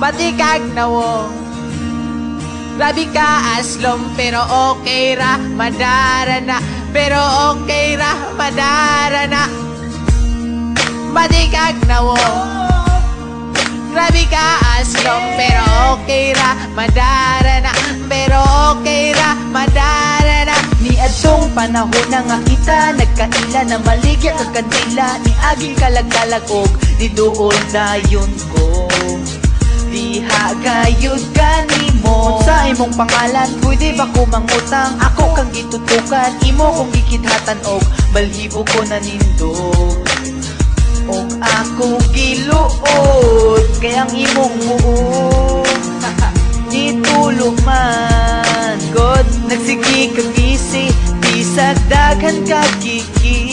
Pati kag nawong Grabe ka aslom pero okay ra madara na. Pero okay ra madara na. Pati kag nawong Grabe ka aslom pero okay ra madara na. Pero okay ra madara na. Ni adtong panahon na nga kita Nagkaila na maligya kag kandila. Ni aging kalagkalag og Ni doon dayon ko Diha gayud kanimo Sa imong pangalan? Pwede ba ko mangutang Ako. kang gitutukan. Imo kong gikidhatan og Balhibo ko na nindog. Og ako giluod Kayang imong muod Nitulog man. God Nagsigi kang isi Bisag daghan ka kiki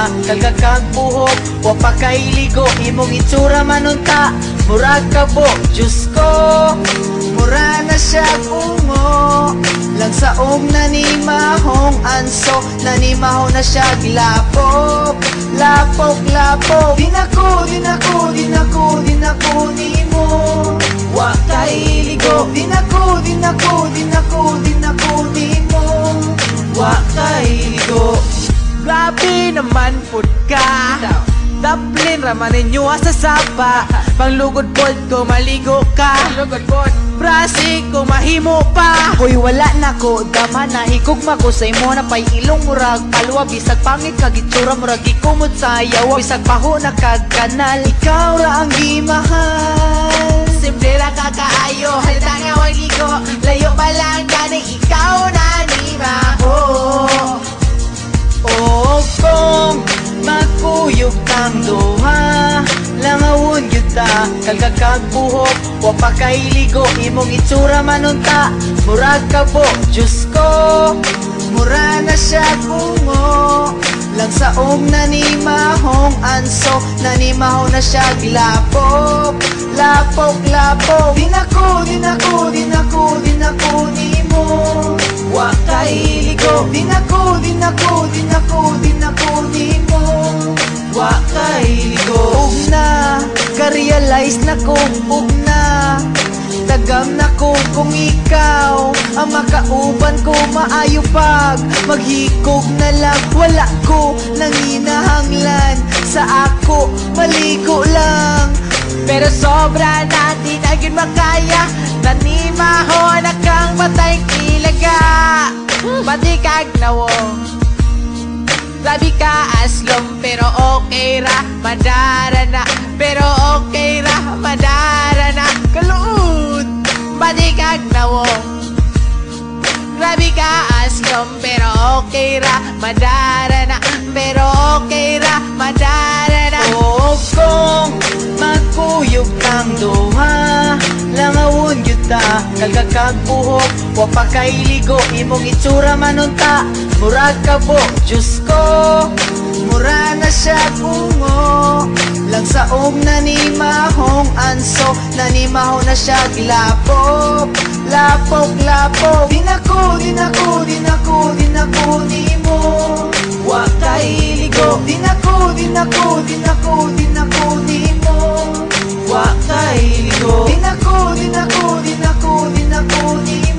Langawon yun ta Kagakag buhok Wa pa kay ligo Imong itsura manunta. Murag ka bo Diyos ko Mura na siya ungo Lang saong nanimahong anso Nanimahong na siya Lapok Lapok, lapok. Di na ko, di na ko, di na ko, di na ko Di mo. Wa kay ligo. Di na ko, di na ko, naman pud ka. Daplin raman ninyo sa sapa Panglugod pod ko maligo ka. Brasi ko mahimo pa. Hoy wala na ko Dama na higugma ko. Sa imo na pay ilong murag Palwa bisag pangit kag itsura murag ikumot sa yawa Bisag paho na kag kanal. Ikaw ra ang gimahal ta Kagakag buhok Wa pa kay ligo Imong itsura manunta. Murag ka po Diyos ko Mura na siya kungo Lang saong nanimahong anso Nanimahong na siya Lapok Lapok, lapok. Di na ko, di na ko, di na ko, di na ko Di mo. Wa kay ligo. Di na ko, di Ka-realize na ko Ug na. Tagam na ko kung ikaw Ang makauban ko maayo pag Maghikog na lang. Wala ko nanginahanglan Sa ako maligo lang. Pero sobra na di na yun makaya. Nanimaho na kang matay kilaga. Pati kag nawong Grabe ka aslom pero okay ra. Madara na okay ra Madara na pero okay ra Madara na O kung magkuyog kang duha. Langawon yun ta Kagakag buhok. Wa pa kay ligo Imong itsura manunta. Murag ka po Diyos ko. Mura na siya kungo Anso Nanimahong na siya Lapok Lapok, lapok Di na ko, di na ko, di na ko, di na ko Di na ko, Di mo. Wa kay ligo Di na ko, di na ko, Di mo. Wa kay ligo Di na ko, di na Di mo